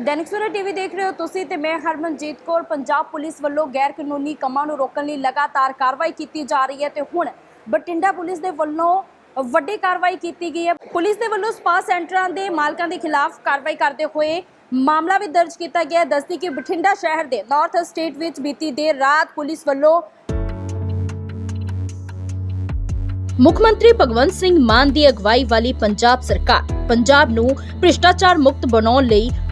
ਦੈਨਿਕ Savera TV ਦੇਖ ਰਹੇ ਹੋ ਤੁਸੀਂ ਤੇ ਮੈਂ ਹਰਮਨਜੀਤ ਕੌਰ, ਪੰਜਾਬ ਪੁਲਿਸ ਵੱਲੋਂ ਗੈਰ ਕਾਨੂੰਨੀ ਕੰਮਾਂ ਨੂੰ ਰੋਕਣ ਲਈ ਲਗਾਤਾਰ ਕਾਰਵਾਈ ਕੀਤੀ ਜਾ ਰਹੀ ਹੈ ਤੇ ਹੁਣ ਬਟਿੰਡਾ ਪੁਲਿਸ ਦੇ ਵੱਲੋਂ ਵੱਡੀ ਕਾਰਵਾਈ ਕੀਤੀ ਗਈ ਹੈ। ਪੁਲਿਸ ਦੇ ਵੱਲੋਂ ਸਪਾ ਸੈਂਟਰਾਂ ਦੇ ਮਾਲਕਾਂ ਦੇ ਖਿਲਾਫ ਕਾਰਵਾਈ ਕਰਦੇ ਹੋਏ ਮਾਮਲਾ ਵੀ ਦਰਜ ਕੀਤਾ ਗਿਆ ਦੱਸਦੀ ਕਿ ਬਠਿੰਡਾ ਸ਼ਹਿਰ ਦੇ ਨਾਰਥ ਸਟੇਟ ਵਿੱਚ ਬੀਤੀ ਦੇਰ ਰਾਤ ਪੁਲਿਸ ਵੱਲੋਂ ਮੁੱਖ ਮੰਤਰੀ ਭਗਵੰਤ ਸਿੰਘ ਮਾਨ ਦੀ ਅਗਵਾਈ ਵਾਲੀ ਪੰਜਾਬ ਸਰਕਾਰ ਪੰਜਾਬ ਨੂੰ ਭ੍ਰਿਸ਼ਟਾਚਾਰ ਮੁਕਤ ਬਣਾਉਣ ਲਈ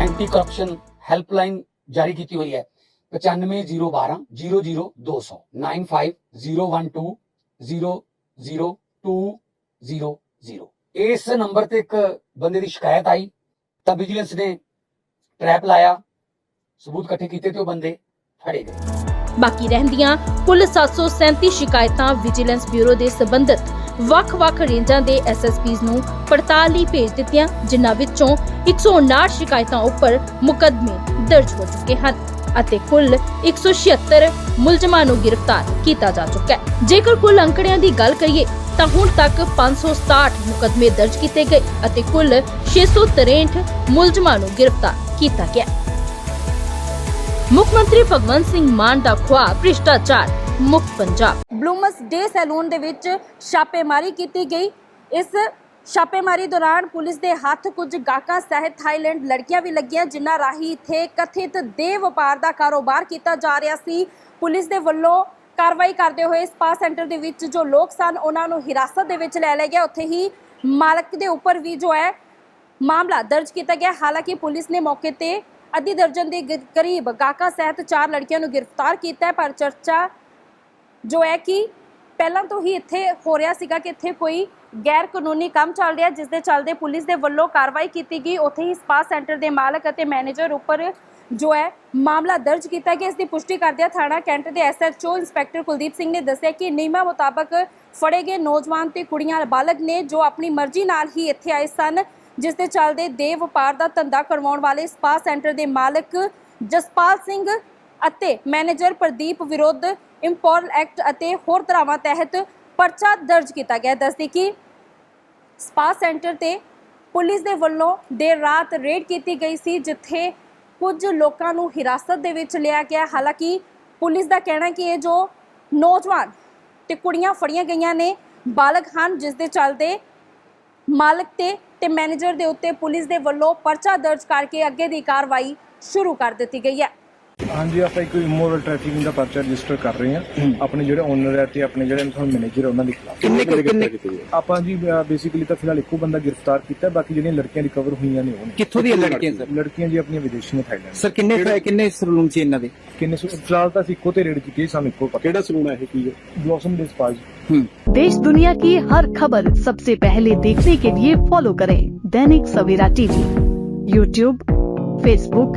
ਐਂਟੀ ਕਰਪਸ਼ਨ ਹੈਲਪਲਾਈਨ ਜਾਰੀ ਕੀਤੀ ਹੋਈ ਹੈ 95012 00200 9501200200 ਇਸ ਨੰਬਰ ਤੇ ਇੱਕ ਬੰਦੇ ਦੀ ਸ਼ਿਕਾਇਤ ਆਈ ਤਾਂ ਵਿਜੀਲੈਂਸ ਨੇ ਟਰੈਪ ਲਾਇਆ ਸਬੂਤ ਇਕੱਠੇ ਕੀਤੇ ਤੇ ਉਹ ਬੰਦੇ ਫੜੇ ਗਏ ਬਾਕੀ ਰਹਿੰਦੀਆਂ ਕੁੱਲ 737 ਸ਼ਿਕਾਇਤਾਂ ਵਿਜੀਲੈਂਸ ਬਿਊਰੋ ਦੇ ਸੰਬੰਧਿਤ ਵੱਖ-ਵੱਖ ਰੇਂਜਾਂ ਦੇ ਐਸਐਸਪੀਜ਼ ਨੂੰ ਪੜਤਾਲ ਲਈ ਭੇਜ ਦਿੱਤੀਆਂ, ਜਿਨ੍ਹਾਂ ਵਿੱਚੋਂ 159 ਸ਼ਿਕਾਇਤਾਂ ਉੱਪਰ ਮੁਕਦਮੇ ਦਰਜ ਹੋ ਚੁੱਕੇ ਹਨ ਅਤੇ ਕੁੱਲ 176 ਮੁਲਜ਼ਮਾਂ ਨੂੰ ਗ੍ਰਿਫਤਾਰ ਕੀਤਾ ਜਾ ਚੁੱਕਾ ਹੈ। ਜੇਕਰ ਕੁੱਲ ਅੰਕੜਿਆਂ ਦੀ ਗੱਲ ਕਰੀਏ, ਤਾਂ ਹੁਣ ਤੱਕ 567 ਮੁਕਦਮੇ ਦਰਜ ਕੀਤੇ ਗਏ ਅਤੇ ਕੁੱਲ 663 ਮੁਲਜ਼ਮਾਂ ਨੂੰ ਗ੍ਰਿਫਤਾਰ ਕੀਤਾ ਗਿਆ ਮੁੱਖ ਮੰਤਰੀ ਭਗਵੰਤ ਸਿੰਘ ਮਾਨ ਦਾ ਖੁਆਬ ਭ੍ਰਿਸ਼ਟਾਚਾਰ ਮੁਕਤ ਪੰਜਾਬ ਬਲੂਮਸ ਡੇ ਸੈਲੂਨ ਦੇ ਵਿੱਚ ਛਾਪੇਮਾਰੀ ਕੀਤੀ ਗਈ। ਇਸ ਛਾਪੇਮਾਰੀ ਦੌਰਾਨ ਪੁਲਿਸ ਦੇ ਹੱਥ ਕੁਝ ਗਾਹਕਾਂ ਸਹਿਤ ਥਾਈਲੈਂਡ ਲੜਕੀਆਂ ਵੀ ਲੱਗੀਆਂ, ਜਿਨ੍ਹਾਂ ਰਾਹੀਂ ਇੱਥੇ ਕਥਿਤ ਦੇ ਵਪਾਰ ਦਾ ਕਾਰੋਬਾਰ ਕੀਤਾ ਜਾ ਰਿਹਾ ਸੀ। ਪੁਲਿਸ ਦੇ ਵੱਲੋਂ ਕਾਰਵਾਈ ਕਰਦੇ ਹੋਏ ਸਪਾ ਸੈਂਟਰ ਦੇ ਵਿੱਚ ਜੋ ਲੋਕ ਸਨ, ਉਹਨਾਂ ਨੂੰ ਹਿਰਾਸਤ ਦੇ ਵਿੱਚ ਲੈ ਲਿਆ ਗਿਆ। ਉੱਥੇ ਹੀ ਮਾਲਕ ਦੇ ਉੱਪਰ ਵੀ ਜੋ ਹੈ ਮਾਮਲਾ ਦਰਜ ਕੀਤਾ ਗਿਆ। ਹਾਲਾਂਕਿ ਪੁਲਿਸ ਨੇ ਮੌਕੇ ਤੇ ਅੱਧੀ ਦਰਜਨ ਦੇ ਕਰੀਬ ਗਾਹਕਾਂ ਸਹਿਤ ਚਾਰ ਲੜਕੀਆਂ ਨੂੰ ਗ੍ਰਿਫਤਾਰ ਕੀਤਾ ਪਰ ਚਰਚਾ ਜੋ ਹੈ ਕਿ ਪਹਿਲਾਂ ਤੋਂ ਹੀ ਇੱਥੇ ਹੋ ਰਿਹਾ ਸੀਗਾ ਕਿ ਇੱਥੇ ਕੋਈ ਗੈਰ ਕਾਨੂੰਨੀ ਕੰਮ ਚੱਲ ਰਿਹਾ, ਜਿਸ ਦੇ ਚੱਲਦੇ ਪੁਲਿਸ ਦੇ ਵੱਲੋਂ ਕਾਰਵਾਈ ਕੀਤੀ ਗਈ। ਉੱਥੇ ਹੀ ਸਪਾ ਸੈਂਟਰ ਦੇ ਮਾਲਕ ਅਤੇ ਮੈਨੇਜਰ ਉੱਪਰ ਜੋ ਹੈ ਮਾਮਲਾ ਦਰਜ ਕੀਤਾ ਗਿਆ। ਇਸ ਦੀ ਪੁਸ਼ਟੀ ਕਰਦਿਆਂ ਥਾਣਾ ਕੈਂਟ ਦੇ ਐਸਐਚਓ ਇੰਸਪੈਕਟਰ ਕੁਲਦੀਪ ਸਿੰਘ ਨੇ ਦੱਸਿਆ ਕਿ ਨਿਯਮਾਂ ਮੁਤਾਬਕ ਫੜੇ ਗਏ ਨੌਜਵਾਨ ਤੇ ਕੁੜੀਆਂ ਬਾਲਗ ਨੇ ਜੋ ਆਪਣੀ ਮਰਜ਼ੀ ਨਾਲ ਹੀ ਇੱਥੇ ਆਏ ਸਨ, ਜਿਸ ਦੇ ਚੱਲਦੇ ਦੇ ਵਪਾਰ ਦਾ ਧੰਦਾ ਕਰਵਾਉਣ ਵਾਲੇ ਸਪਾ ਸੈਂਟਰ ਦੇ ਮਾਲਕ ਜਸਪਾਲ ਸਿੰਘ ਅਤੇ ਮੈਨੇਜਰ ਪ੍ਰਦੀਪ ਵਿਰੁੱਧ ਇੰਪੋਰਲ ਐਕਟ ਅਤੇ ਹੋਰ ਧਾਰਾਵਾਂ ਤਹਿਤ ਪਰਚਾ ਦਰਜ ਕੀਤਾ ਗਿਆ ਹੈ। ਦੱਸਦੀ ਕਿ ਸਪਾ ਸੈਂਟਰ ਤੇ ਪੁਲਿਸ ਦੇ ਵੱਲੋਂ ਦੇਰ ਰਾਤ ਰੇਡ ਕੀਤੀ ਗਈ ਸੀ, ਜਿੱਥੇ ਕੁਝ ਲੋਕਾਂ ਨੂੰ ਹਿਰਾਸਤ ਦੇ ਵਿੱਚ ਲਿਆ ਗਿਆ ਹਾਲਾਂਕਿ ਪੁਲਿਸ ਦਾ ਕਹਿਣਾ ਕਿ ਇਹ ਜੋ ਨੌਜਵਾਨ ਤੇ ਕੁੜੀਆਂ ਫੜੀਆਂ ਗਈਆਂ ਨੇ, ਬਾਲਗ ਹਨ, ਜਿਸ ਦੇ ਚੱਲਦੇ ਮਾਲਕ ਤੇ ਤੇ ਮੈਨੇਜਰ ਦੇ ਉੱਤੇ ਪੁਲਿਸ ਦੇ ਵੱਲੋਂ ਪਰਚਾ ਦਰਜ ਕਰਕੇ ਅੱਗੇ ਦੀ ਕਾਰਵਾਈ ਸ਼ੁਰੂ ਕਰ ਦਿੱਤੀ ਗਈ ਹੈ ਹਾਂਜੀ ਆਪਾਂ ਇੱਕ ਇਮੋਰਲ ਟ੍ਰੈਫਿਕਿੰਗ ਦਾ ਪਰਚਾ ਰਜਿਸਟਰ ਕਰ ਰਹੇ ਹਾਂ। ਆਪਣੇ ਜਿਹੜੇ ਓਨਰ ਹੈ ਤੇ ਆਪਣੇ ਜਿਹੜੇ ਤੁਹਾਨੂੰ ਮੈਨੇਜਰ ਉਹਨਾਂ ਦੇ ਖਿਲਾਫ। ਕਿੰਨੇ ਕਿੰਨੇ ਆਪਾਂ ਜੀ ਬੇਸਿਕਲੀ ਤਾਂ ਫਿਲਹਾਲ ਇੱਕੋ ਬੰਦਾ ਗ੍ਰਿਫਤਾਰ ਕੀਤਾ ਬਾਕੀ ਜਿਹੜੀਆਂ ਲੜਕੀਆਂ ਰਿਕਵਰ ਹੋਈਆਂ ਨੇ ਉਹ ਕਿੱਥੋਂ ਦੀਆਂ ਲੜਕੀਆਂ ਸਰ? ਲੜਕੀਆਂ ਜੀ ਆਪਣੀਆਂ ਵਿਦੇਸ਼ੀਆਂ ਥਾਈਲੈਂਡ ਸਰ ਕਿੰਨੇ ਕਿੰਨੇ ਸਲੂਨ ਸੀ ਇਹਨਾਂ ਦੇ? ਕਿੰਨੇ ਫਿਲਹਾਲ ਤਾਂ ਅਸੀਂ ਇੱਕੋ ਤੇ ਰੇਡ ਕੀਤੀ ਸਾਨੂੰ ਇੱਕੋ ਪਤਾ। ਕਿਹੜਾ ਸਲੂਨ ਹੈ ਇਹ? ਕੀ ਹੈ? ਬਲੌਸਮ ਡੇਸ ਪਾਜ देश दुनिया की हर खबर सबसे पहले देखने के लिए फॉलो करें Dainik Savera TV YouTube Facebook